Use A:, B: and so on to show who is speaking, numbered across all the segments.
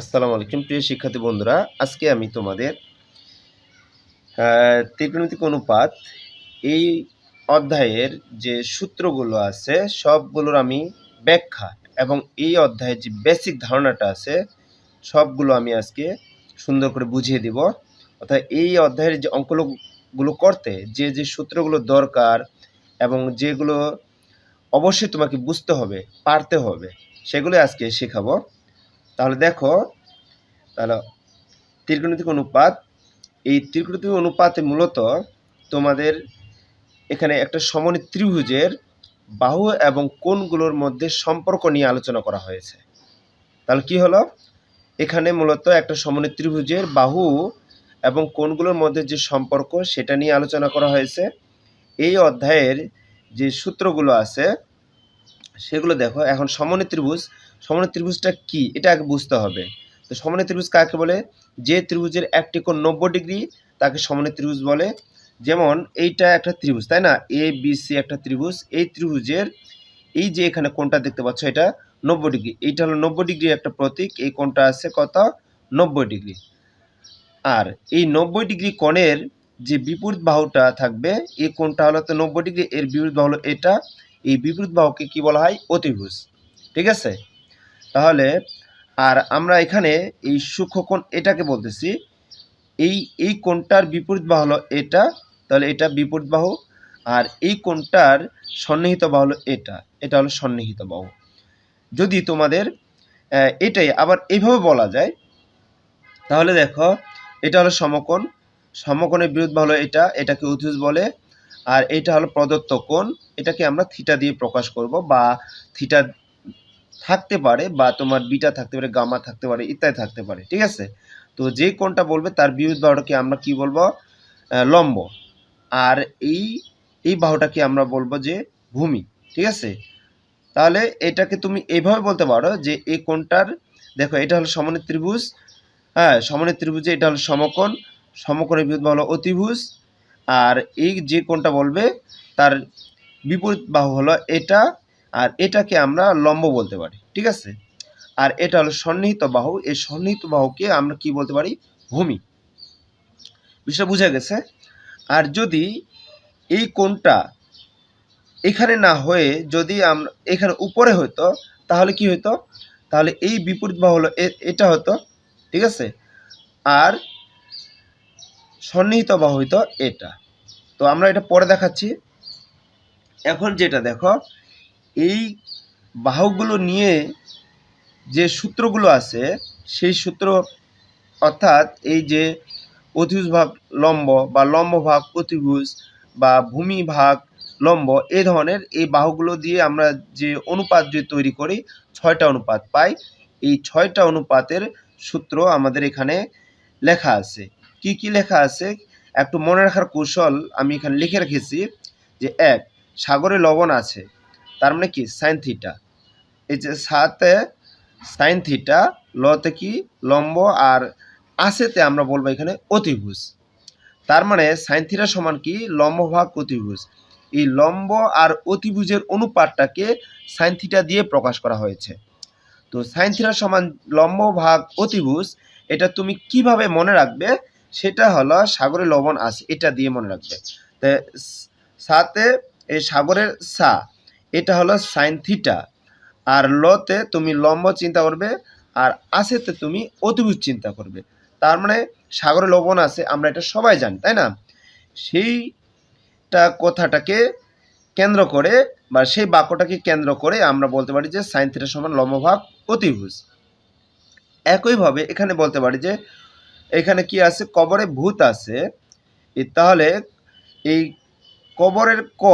A: আসসালামু আলাইকুম, প্রিয় শিক্ষার্থী বন্ধুরা। আজকে আমি তোমাদের ত্রিকোণমিতিক অনুপাত এই অধ্যায়ের যে সূত্রগুলো আছে, সবগুলোর আমি ব্যাখ্যা এবং এই অধ্যায়ের যে বেসিক ধারণাটা আছে, সবগুলো আমি আজকে সুন্দর করে বুঝিয়ে দিব। অর্থাৎ এই অধ্যায়ের যে অঙ্কগুলো করতে, যে যে সূত্রগুলো দরকার এবং যেগুলো অবশ্যই তোমাকে বুঝতে হবে, পারতে হবে সেগুলো আজকে শেখাবো। তাহলে দেখো, তাহলে ত্রিকোণমিতিক অনুপাত, এই ত্রিকোণমিতিক অনুপাতে মূলত তোমাদের এখানে একটা সমনি ত্রিভুজের বাহু এবং কোণগুলোর মধ্যে সম্পর্ক নিয়ে আলোচনা করা হয়েছে। তাহলে কি হলো? এখানে মূলত একটা সমনি ত্রিভুজের বাহু এবং কোণগুলোর মধ্যে যে সম্পর্ক, সেটা নিয়ে আলোচনা করা হয়েছে। এই অধ্যায়ের যে সূত্রগুলো আছে, সেগুলো দেখো। এখন সমনি ত্রিভুজ সমনি ত্রিভুজটা কি? এটা আগে বুঝতে হবে। তো সমনি ত্রিভুজ কাকে বলে? যে ত্রিভুজের একটি কোণ নব্বই ডিগ্রি, তাকে সমনি ত্রিভুজ বলে। যেমন এইটা একটা ত্রিভুজ, তাই না? এ বি সি একটা ত্রিভুজ। এই ত্রিভুজের এই যে এখানে কোনটা দেখতে পাচ্ছ, এটা নব্বই ডিগ্রি। এইটা হলো নব্বই ডিগ্রি একটা প্রতীক। এই কোনটা আছে কত? নব্বই ডিগ্রি। আর এই নব্বই ডিগ্রি কোণের যে বিপরীত বাহুটা থাকবে, এই কোণটা হলো তো নব্বই ডিগ্রি। এর বিপরীত বাহু হলো এটা। এই বিপরীত বাহুকে কি বলা হয়? অতিভুজ। ঠিক আছে? তাহলে, আর আমরা এখানে এই সূক্ষ্মকোণ এটাকে বলতেছি। এই এই কোণটার বিপরীত বাহু হলো এটা, তাহলে এটা বিপরীত বাহু। আর এই কোণটার সন্নিহিত বাহু হলো এটা এটা হলো সন্নিহিত বাহু। যদি তোমাদের এটাই আবার এইভাবে বলা যায়, তাহলে দেখো, এটা হলো সমকোণ। সমকোণের বিরুদ্ধ হলো এটা, এটাকে অতিভুজ বলে। আর এটা হলো প্রদত্ত কোণ। এটাকে আমরা থিটা দিয়ে প্রকাশ করব বা থিটা থাকতে পারে বা তোমার বিটা থাকতে পারে, গামা থাকতে পারে, ইত্যাদি থাকতে পারে, ঠিক আছে? তো যে কোনটা বলবে তার বিরোধ বাহুটাকে আমরা কি বলব? লম্ব। আর এই এই বাহুটাকে আমরা বলব যে ভূমি, ঠিক আছে? তাহলে এটাকে তুমি এইভাবে বলতে পারো যে এই কোনটার দেখো এটা হলো সমনের ত্রিভুজ হ্যাঁ সমনের ত্রিভুজে এটা হলো সমকোণ, সমকোণের বাহু হলো অতিভুজ, আর এই যে কোনটা বলবে তার বিপরীত বাহু হলো এটা আর এটাকে আমরা লম্ব বলতে পারি, ঠিক আছে? আর এটা হলো সন্নিহিত বাহু, এই সন্নিহিত বাহুকে আমরা কি বলতে পারি? ভূমি। বিষয়টা বুঝা গেছে? আর যদি এই কোণটা এখানে না হয়ে যদি আমরা এখানে উপরে হতো তাহলে কি হতো তাহলে এই বিপরীত বাহু হলো এটা হতো ঠিক আছে? আর সন্নিহিত বাহু হইতো এটা। তো আমরা এটা পরে দেখাচ্ছি। এখন যেটা দেখো এই বাহুগুলো নিয়ে যে সূত্রগুলো আছে, সেই সূত্র অর্থাৎ এই যে অতিভুজ ভাগ লম্ব বা লম্ব ভাগ অতিভুজ বা ভূমি ভাগ লম্ব এই ধরনের এই বাহুগুলো দিয়ে আমরা যে অনুপাত যে তৈরি করি, ছয়টা অনুপাত পাই। এই ছয়টা অনুপাতের সূত্র আমাদের এখানে লেখা আছে। কি কি লেখা আছে? একটু মনে রাখার কৌশল আমি এখানে লিখে রেখেছি যে, এক, সাগরে লবণ আছে। তার মানে কি? সাইন থিটা এই যে সাতে সাইন থিটা লতে কি? লম্ব। আর আসেতে আমরা বলব এখানে অতিভুজ। তার মানে সাইন থিটা সমান কি? লম্ব ভাগ অতিভুজ। এই লম্ব আর অতিভুজের অনুপাতটাকে সাইন থিটা দিয়ে প্রকাশ করা হয়েছে। তো সাইন থিটা সমান লম্ব ভাগ অতিভুজ, এটা তুমি কীভাবে মনে রাখবে? সেটা হলো সাগরে লবণ আছে, এটা দিয়ে মনে রাখবে। তো স- সাতে এই সাগরের সা এটা হলো সাইন থিটা। আর লতে তুমি লম্ব চিন্তা করবে, আর আসেতে তুমি অতিভুজ চিন্তা করবে। তার মানে সাগরে লবণ আছে, আমরা এটা সবাই জানি, তাই না? সেইটা কথাটাকে কেন্দ্র করে বা সেই বাক্যটাকে কেন্দ্র করে আমরা বলতে পারি যে সাইন থিটা সমান লম্বভাগ অতিভুজ। একইভাবে এখানে বলতে পারি যে এখানে কি আছে? কবরে ভূত আছে। তাহলে এই কবরের ক,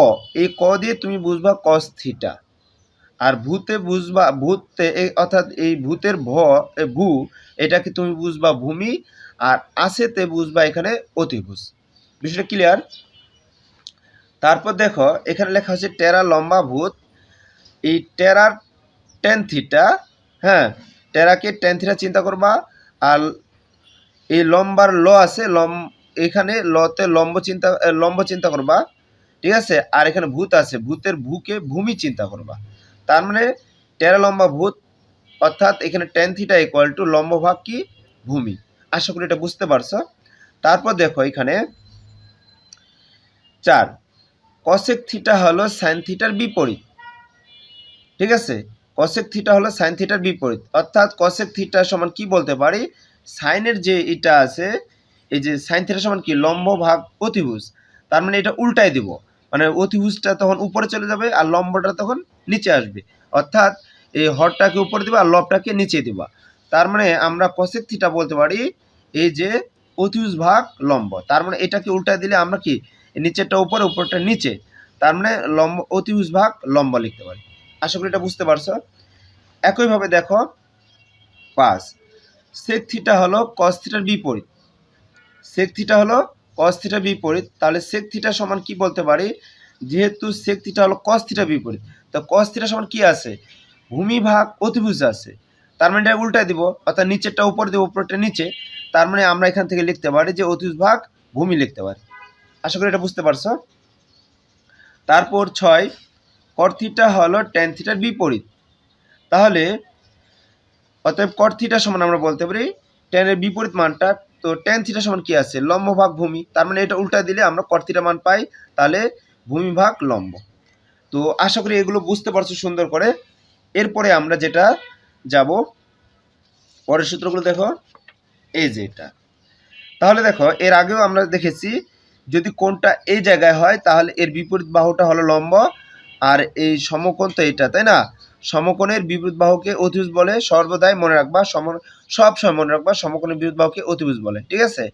A: এই ক দিয়ে তুমি বুঝবা কস থিটা আর ভূতে বুঝবা, ভূতে অর্থাৎ এই ভূতের ভ ভূ, এটাকে তুমি বুঝবা ভূমি, আর আসেতে বুঝবা এখানে অতিভুজ। বিষয়টা ক্লিয়ার তারপর দেখো, এখানে লেখা হচ্ছে টেরা লম্বা ভূত। এই টেরার টেন থিটা হ্যাঁ টেরাকে টেন থিটা চিন্তা করবা। আর এই লম্বার ল আছে লম এখানে লতে লম্ব চিন্তা লম্ব চিন্তা করবা। ঠিক আছে? আর এখানে ভূত আছে। ভূতের ভূকে ভূমি চিন্তা করবা। তার মানে টেরা লম্বা ভূত, অর্থাৎ এখানে টেন থিটা ইকুয়াল টু লম্ব ভাগ কি? ভূমি। আশা করি এটা বুঝতে পারছ। তারপর দেখো এখানে চার। কসেক থিটা হলো সাইন থিটার বিপরীত। ঠিক আছে? কসেক থিটা হলো সাইন থিটার বিপরীত। অর্থাৎ কসেক থিটা সমান কি বলতে পারি? সাইনের যে এটা আছে, এই যে সাইন থিটা সমান কি? লম্ব ভাগ অতিভুজ। তার মানে এটা উল্টাই দিব। মানে অতিভুজটা তখন উপরে চলে যাবে আর লম্বটা তখন নিচে আসবে। অর্থাৎ এই হরটাকে উপরে দিবা আর লবটাকে নিচে দিবা। তার মানে আমরা কসেক থিটা বলতে পারি এই যে অতিভুজ ভাগ লম্ব। তার মানে এটাকে উল্টাই দিলে আমরা কি? নিচেরটা উপরে, উপরটা নিচে। তার মানে লম্ব অতিভুজ ভাগ লম্ব লিখতে পারি। আশা করি এটা বুঝতে পারছ? একইভাবে দেখো, পাঁচ। সেক থিটা হলো কস থিটার বিপরীত। সেক থিটা হলো কস থিটার বিপরীত, তাহলে সেক থিটা সমান কি বলতে পারি? যেহেতু সেক থিটা হলো কস থিটার বিপরীত, তো কস থিটা সমান কি আছে? ভূমি ভাগ অতিভুজ আছে। তার মানে এটা উল্টাই দিব, অর্থাৎ নিচেরটা উপরে দিব উপরটা নিচে। তার মানে আমরা এখান থেকে লিখতে পারি যে অতিভুজ ভাগ ভূমি লিখতে পারি। আশা করি এটা বুঝতে পারছ? তারপর ছয় কর থিটা হলো টেন থিটার বিপরীত। তাহলে অতএব কর থিটা সমান আমরা বলতে পারি টেনের বিপরীত মানটা তো টেন থিটা সমান কি আছে? লম্ব ভাগ ভূমি। তার মানে এটা উল্টা দিলে আমরা কর থিটা মান পাই, তাহলে ভূমি ভাগ লম্ব। তো আশা করি এগুলো বুঝতে পারছ সুন্দর করে। এরপরে আমরা যেটা যাব, পরের সূত্রগুলো দেখো। এই যে এটা। তাহলে দেখো, এর আগেও আমরা দেখেছি, যদি কোনটা এই জায়গায় হয়, তাহলে এর বিপরীত বাহুটা হলো লম্ব, আর এই সমকোণ তো এটা, তাই না? সমকোণের বিপরীত বাহুকে অতিভুজ বলে সর্বদাই মনে রাখবা সম সব সময় মনে রাখবা সমকোণের বিপরীত বাহুকে অতিভুজ বলে, ঠিক আছে?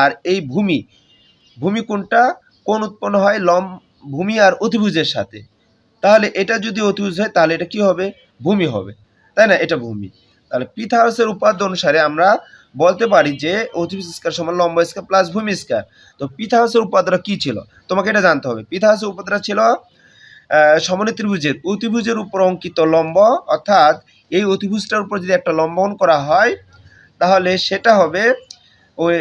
A: আর এই ভূমি ভূমি কোনটা? কোন উৎপন্ন হয় লম ভূমি আর অতিভুজের সাথে। তাহলে এটা যদি অতিভুজ হয়, তাহলে এটা কি হবে? ভূমি হবে, তাই না? এটা ভূমি। তাহলে পিথাগোরাসের উপাদ্য অনুসারে আমরা বলতে পারি যে অতিভুজ স্কয়ার সমান লম্ব স্কয়ার প্লাস ভূমি স্কয়ার। তো পিথাগোরাসের উপাদ্যটা কি ছিল? তোমাকে এটা জানতে হবে। পিথাগোরাসের উপাদ্যটা ছিল সমনী ত্রিভুজের অতিভুজের উপর অঙ্কিত লম্ব অর্থাৎ এই অতিভুজটার উপর যদি একটা লম্বন করা হয় তাহলে সেটা হবে ওই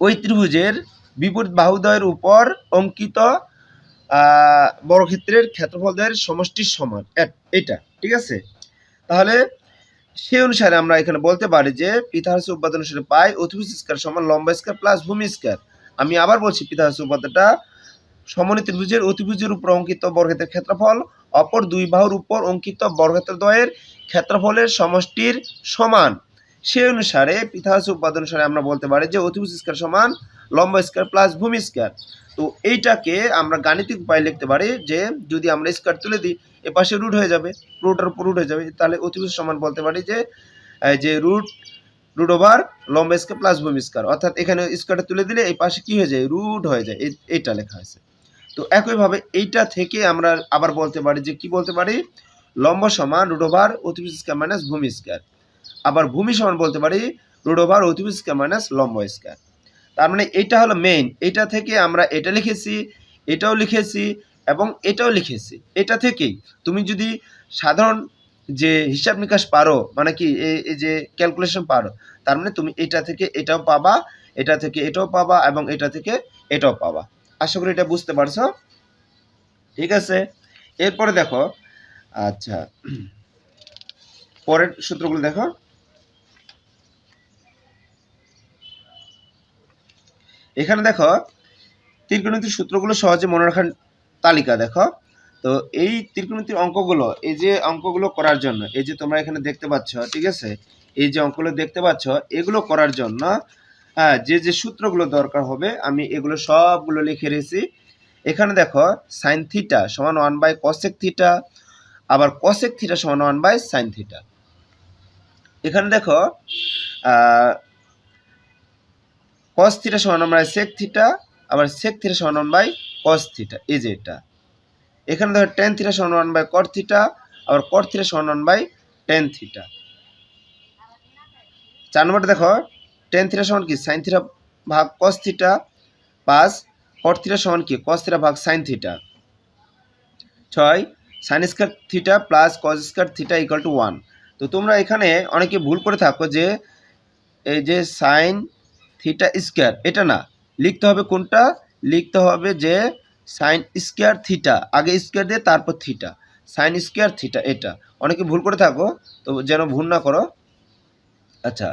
A: ওই ত্রিভুজের বিপরীত বাহুদ্বয়ের উপর অঙ্কিত আহ, বর্গক্ষেত্রের ক্ষেত্রফলদ্বয়ের সমষ্টির সমান এট- ঠিক আছে? তাহলে সেই অনুসারে আমরা এখানে বলতে পারি যে পিথাগোরাসের উপাদান অনুসারে পাই অতিভুজ স্কয়ার সমান লম্বা স্কয়ার প্লাস ভূমি স্কয়ার। আমি আবার বলছি পিথাগোরাসের উপাদানটা সমনী ত্রিভুজের অতিভুজের উপর অঙ্কিত বর্গক্ষেত্রের ক্ষেত্রফল, অপর দুই বাহুর উপর অঙ্কিত বর্গক্ষেত্রদ্বয়ের ক্ষেত্রফলের সমষ্টির সমান। সেই অনুসারে পিথাগোরাসের উপাদান অনুসারে আমরা বলতে পারি যে অতিভুজ স্কয়ার সমান লম্ব স্কয়ার প্লাস ভূমি স্কয়ার। তো এইটাকে আমরা গাণিতিক উপায় লিখতে পারি যে যদি আমরা স্কয়ার তুলে দিই, এ পাশে রুট হয়ে যাবে রুটের উপর রুট হয়ে যাবে, তাহলে অতিভুজ সমান বলতে পারি যে যে রুট রুট ওভার লম্ব স্কয়ার প্লাস ভূমি স্কয়ার। অর্থাৎ এখানে স্কয়ারটা তুলে দিলে এই পাশে কি হয়ে যায়? রুট হয়ে যায়। এইটা লেখা আছে তো একইভাবে এইটা থেকে আমরা আবার বলতে পারি যে কি বলতে পারি? লম্ব সমান রুট ওভার অতিভুজ স্কয়ার মাইনাস ভূমি স্কয়ার। আবার ভূমি সমান বলতে পারি রুট ওভার অতিভুজ স্কয়ার মাইনাস লম্ব স্কয়ার। তার মানে এটা হলো মেইন এটা থেকে আমরা এটা লিখেছি, এটাও লিখেছি এবং এটাও লিখেছি। এটা থেকেই তুমি যদি সাধারণ যে হিসাব নিকাশ পারো মানে কি এই যে ক্যালকুলেশন পারো, তার মানে তুমি এটা থেকে এটাও পাবা, এটা থেকে এটাও পাবা এবং এটা থেকে এটাও পাবা। আশা করি এটা বুঝতে পারছ। ঠিক আছে? এরপরে দেখো আচ্ছা পরের সূত্রগুলো দেখো। এখানে দেখো ত্রিকোণমিতির সূত্রগুলো সহজে মনে রাখার তালিকা দেখো। তো এই ত্রিকোণমিতির অঙ্কগুলো, এই যে অঙ্কগুলো করার জন্য, এই যে তোমরা এখানে দেখতে পাচ্ছ, ঠিক আছে? এই যে অঙ্কগুলো দেখতে পাচ্ছ, এগুলো করার জন্য হ্যাঁ যে যে সূত্রগুলো দরকার হবে, আমি এগুলো সবগুলো লিখে রেখেছি এখানে দেখো সাইন থিটা সমান ওয়ান বাই কসেক থিটা আবার কসেক থিটা সমান ওয়ান বাই সাইন থিটা এখানে দেখো কস থিটা সমান ওয়ান বাই সেক থিটা আবার সেক থিটা সমান ওয়ান বাই কস থিটা এই যে এটা। এখানে দেখো টেন থিটা সমান ওয়ান বাই কট থিটা আবার কট থিটা সমান ওয়ান বাই টেন থিটা চার নম্বরটা দেখো টেন থিটা সমান কি? সাইন থিটা ভাগ কস থিটা পাঁচ কট থিটা সমান কি? কস থিটা ভাগ সাইন থিটা ছয় sine square theta plus cos square theta equal to one তো তোমরা এখানে অনেকে ভুল করে থাকো যে, এই যে সাইন থিটা স্কয়ার এটা না। লিখতে হবে কোনটা? লিখতে হবে যে সাইন স্কয়ার থিটা আগে স্কয়ার দিয়ে তারপর থিটা সাইন স্কোয়ার থিটা এটা। অনেকে ভুল করে থাকো, তো যেন ভুল না করো। আচ্ছা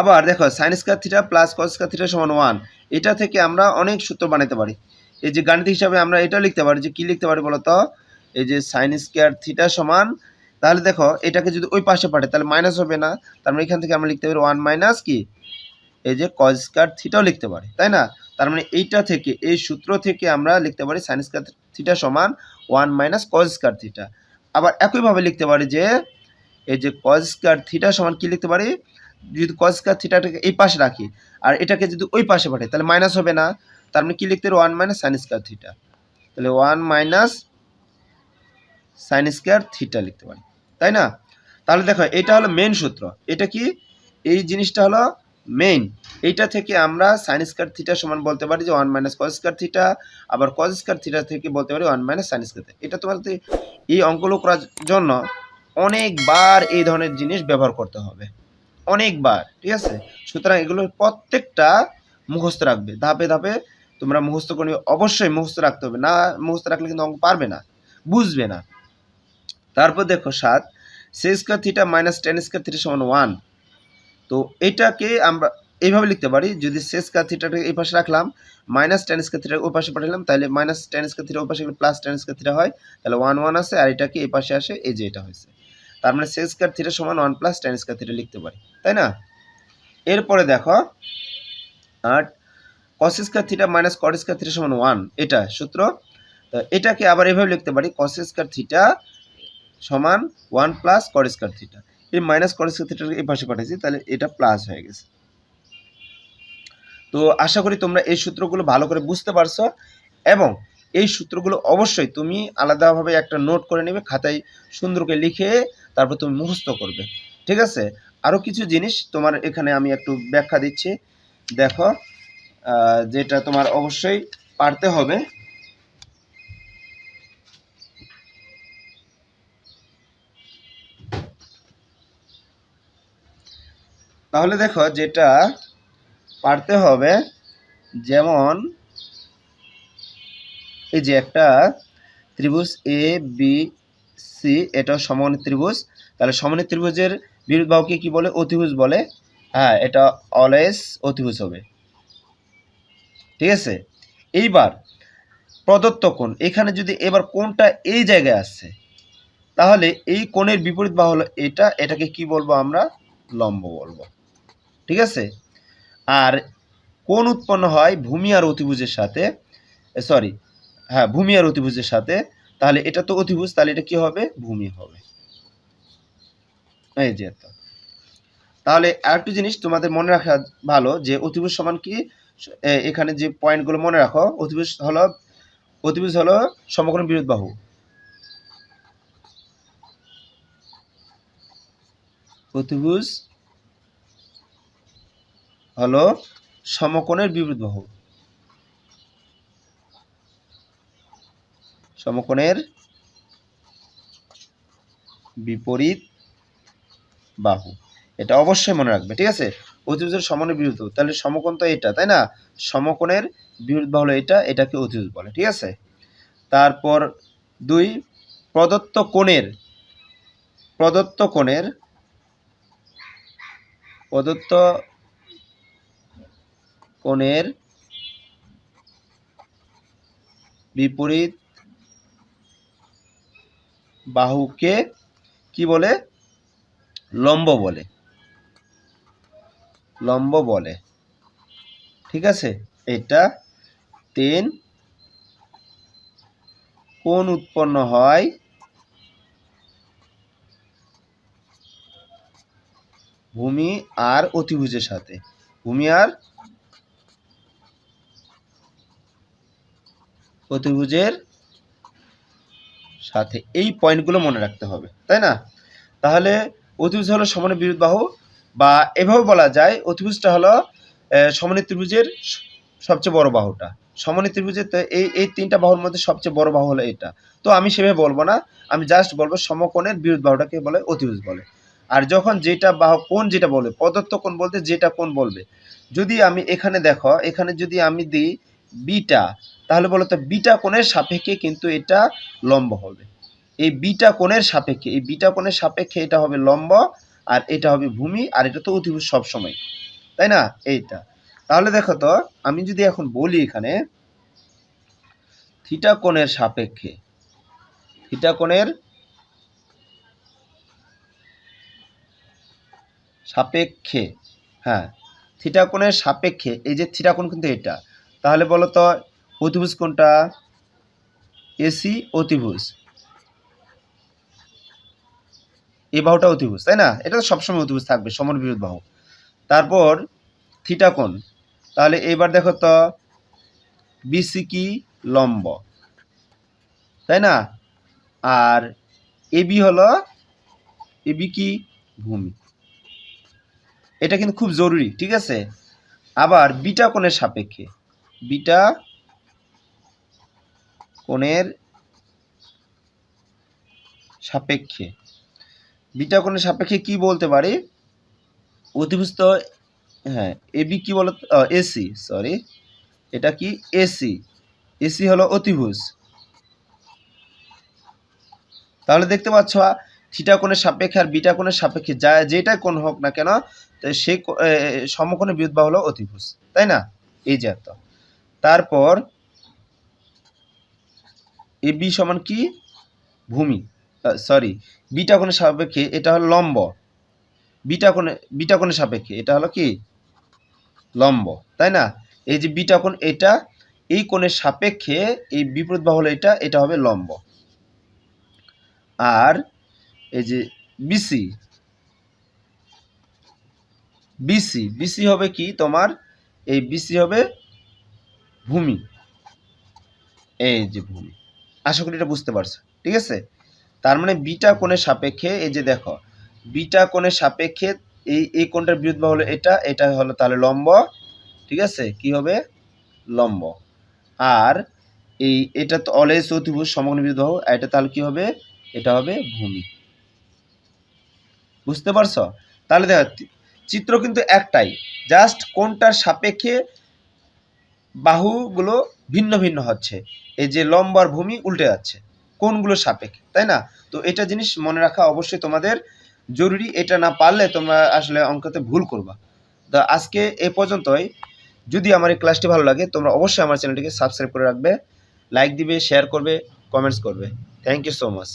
A: আবার দেখো sine square theta plus cos square theta সমান ওয়ান এটা থেকে আমরা অনেক সূত্র বানাতে পারি। এই যে গাণিতিক হিসাবে আমরা এটা লিখতে পারি যে কি লিখতে পারি বলো তো এই যে সাইন স্কোয়ার থিটা সমান। তাহলে দেখো এটাকে যদি ওই পাশে পাঠে তাহলে মাইনাস হবে না। তার মানে এখান থেকে আমরা লিখতে পারি ওয়ান মাইনাস কি? এই যে কজ স্কোয়ার থিটাও লিখতে পারি, তাই না? তার মানে এইটা থেকে, এই সূত্র থেকে আমরা লিখতে পারি সাইন স্কোয়ার থিটা সমান one minus cos square theta আবার একইভাবে লিখতে পারি যে, এই যে কজ স্কোয়ার থিটা সমান কি লিখতে পারি? যদি কজ স্কোয়ার থিটাটাকে এই পাশে রাখি, আর এটাকে যদি ওই পাশে পাঠাই, তাহলে মাইনাস হবে না। তার মানে কি লিখতে one minus sine square theta তাহলে one minus sine square theta লিখতে পারি। তাই না? তাহলে দেখো, এটা হলো মেন সূত্র। এটা কি? এই জিনিসটা হলো মেইন এইটা থেকে আমরা সাইন স্কোয়ার থিটা সমান বলতে পারি যে one minus cos square theta আবার কজ স্কোয়ার থিটা থেকে বলতে পারি ওয়ান মাইনাস সাইন স্কোয়ার এটা তোমাদের এই অঙ্কগুলো করার জন্য অনেকবার এই ধরনের জিনিস ব্যবহার করতে হবে। অনেকবার, ঠিক আছে? সুতরাং এগুলো প্রত্যেকটা মুখস্থ রাখবে। ধাপে ধাপে তোমরা মুখস্থ করে অবশ্যই মুখস্থ রাখতে হবে। না মুখস্থ রাখলে কিন্তু অঙ্ক পারবে না, বুঝবে না। তারপর দেখো সাত sec square theta minus tan square theta সমান ওয়ান তো এটাকে আমরা এইভাবে লিখতে পারি, যদি সে স্কোয়ার থিটাটাকে এই পাশে রাখলাম মাইনাস টেন স্কোয়ার থিটা ওই পাশে পাঠালাম তাহলে মাইনাস টেন স্কোয়ার থিটা ওই পাশে প্লাস টেন স্কোয়ার থিটা হয়, তাহলে ওয়ান ওয়ান আসে, আর এটাকে এই পাশে আসে, এই যে এটা হয়েছে। তার মানে সে স্কোয়ার থিটা সমান one plus tan square theta লিখতে পারি। তাই না? এরপরে দেখো আর cos square theta minus cot square theta সমান ওয়ান এটা সূত্র। এটাকে আবার এভাবে লিখতে পারি কস স্কোয়ার থিটা সমান one plus cot square theta এই মাইনাস কট স্কোয়ার থিটাকে এই পাশে পাঠিয়েছি তাহলে এটা প্লাস হয়ে গেছে। তো আশা করি তোমরা এই সূত্রগুলো ভালো করে বুঝতে পারছ, এবং এই সূত্রগুলো অবশ্যই তুমি আলাদাভাবে একটা নোট করে নেবে, খাতায় সুন্দর করে লিখে তারপর তুমি মুখস্থ করবে। ঠিক আছে? আরও কিছু জিনিস তোমার এখানে আমি একটু ব্যাখ্যা দিচ্ছি। দেখো যেটা তোমার অবশ্যই পারতে হবে। তাহলে দেখো, যেটা পারতে হবে, যেমন এই যে একটা ত্রিভুজ এ বি সি এটা সমকোণী ত্রিভুজ। তাহলে সমকোণী ত্রিভুজের বিরোধ বাহুকে কি বলে? অতিভুজ বলে। হ্যাঁ এটা অলওয়েজ অতিভুজ হবে। ঠিক আছে? এইবার প্রদত্ত কোণ। এখানে যদি এবার কোণটা এই জায়গায় আসছে, তাহলে এই কোণের বিপরীত বাহু হলো এটা, এটাকে কি বলব আমরা? লম্ব বলব। ঠিক আছে? আর কোণ উৎপন্ন হয় ভূমি আর অতিভুজের সাথে। সরি হ্যাঁ ভূমি আর অতিভুজের সাথে। তাহলে এটা তো অতিভুজ, তাহলে এটা কি হবে? ভূমি হবে। এই যে তাহলে আরেকটু জিনিস তোমাদের মনে রাখা ভালো যে অতিভুজ সমান কি? এখানে যে পয়েন্টগুলো মনে রাখো, অতিভুজ হলো অতিভুজ হলো সমকোণ বিরোধ বাহু। অতিভুজ হলো সমকোণের বিপরীত বাহু। সমকোণের বিপরীত বাহু। এটা অবশ্যই মনে রাখবে, ঠিক আছে? অতিভুজের সমানের বিরুদ্ধ, তাহলে সমকোণ তো এটা, তাই না? সমকোণের বিরুদ্ধ হলো এটা, এটাকে অতিভুজ বলে, ঠিক আছে? তারপর দুই, প্রদত্ত কোণের প্রদত্ত কোণের প্রদত্ত কোণের বিপরীত বাহুকে কি বলে? লম্ব বলে। লম্ব বলে। ঠিক আছে? এটা তিন কোণ উৎপন্ন হয় ভূমি আর অতিভুজের সাথে। ভূমি আর অতিভুজের সাথে। এই পয়েন্টগুলো মনে রাখতে হবে, তাই না? তাহলে অতিভুজ হলো সমানে বিরোধ বাহু বা এভাবে বলা যায় অতিভুজটা হলো সমনী ত্রিভুজের সবচেয়ে বড় বাহুটা। সমনী ত্রিভুজের তো এই এই তিনটা বাহুর মধ্যে সবচেয়ে বড় বাহু হলো এটা। তো আমি সেভাবে বলব না, আমি জাস্ট বলব সমকোণের বিরোধ বাহুটাকে বলে অতিভুজ বলে। আর যখন যেটা বাহু কোন যেটা বলবে প্রদত্ত কোণ বলতে যেটা কোণ বলবে। যদি আমি এখানে দেখো, এখানে যদি আমি দিই বিটা, তাহলে বলো তো বিটা কোণের সাপেক্ষে কিন্তু এটা লম্ব হবে। এই বিটা কোণের সাপেক্ষে, এই বিটা কোণের সাপেক্ষে এটা হবে লম্ব আর এটা হবে ভূমি আর এটা তো অতিভুজ সবসময়, তাই না? এইটা। তাহলে দেখো তো, আমি যদি এখন বলি এখানে, থিটা কোণের সাপেক্ষে, থিটা কোণের সাপেক্ষে হ্যাঁ থিটা কোণের সাপেক্ষে, এই যে থিটা কোণ কিন্তু এটা, তাহলে বলো তো, অতিভুজ কোনটা? এসি অতিভুজ। এই বাহুটা অতিভুজ, তাই না? এটা তো সবসময় অতিভুজ থাকবে সমর বিরোধ বাহু। তারপর থিটা কোণ, তাহলে এবার দেখো তো বিসি কি লম্ব, তাই না? আর এবি হলো এবি কি? ভূমি। এটা কিন্তু খুব জরুরি, ঠিক আছে? আবার বিটা কোণের সাপেক্ষে, বিটা কোণের সাপেক্ষে বিটা কোণের সাপেক্ষে কি বলতে পারি? অতিভুজ তো হ্যাঁ এবি কি বলো এসি সরি এটা কি এসি এসি হলো অতিভুজ। তাহলে দেখতে পাচ্ছ থিটা কোণের সাপেক্ষে আর বিটা কোণের সাপেক্ষে যা যেটাই কোণ হোক না কেন এ, সমকোণে বিদ্যুৎ হলো অতিভুজ তাই না? এই যে এত। তারপর এ বি সমান কি? ভূমি। সরি বিটা কোণের সাপেক্ষে এটা হলো লম্ব। বিটা কোণে, বিটা কোণের সাপেক্ষে এটা হলো কি? লম্ব, তাই না? এই যে বিটা কোণ, এটা এই কোণের সাপেক্ষে এই বিপরীত বাহু হলো এটা এটা হবে লম্ব। আর এই যে বিসি বিসি বিসি হবে কি তোমার? এই বিসি হবে ভূমি। এই যে ভূমি। আশা করি এটা বুঝতে পারছ, ঠিক আছে? তার মানে বিটা কোণের সাপেক্ষে, এই যে দেখো, বিটা কোণের সাপেক্ষে এই এই কোণটার বিরুদ্ধ হলো এটা এটা হলো তাহলে লম্ব, ঠিক আছে? কি হবে? লম্ব। আর এই, এটা তো অলওয়েজ অতিভুজ সমগ্র বিরুদ্ধ এটা তাহলে কি হবে? এটা হবে ভূমি। বুঝতে পারছ? তাহলে দেখো চিত্র কিন্তু একটাই, জাস্ট কোনটার সাপেক্ষে বাহুগুলো ভিন্ন ভিন্ন হচ্ছে। এই যে লম্ব আর ভূমি উল্টে যাচ্ছে। কোনগুলো সাপেক্ষে, তাই না? তো এটা জিনিস মনে রাখা অবশ্যই তোমাদের জরুরি। এটা না পারলে তোমরা আসলে অঙ্কতে ভুল করবা। তো আজকে এ পর্যন্তই। যদি আমার এই ক্লাসটি ভালো লাগে, তোমরা অবশ্যই আমার চ্যানেলটিকে সাবস্ক্রাইব করে রাখবে লাইক দিবে শেয়ার করবে কমেন্টস করবে। Thank you so much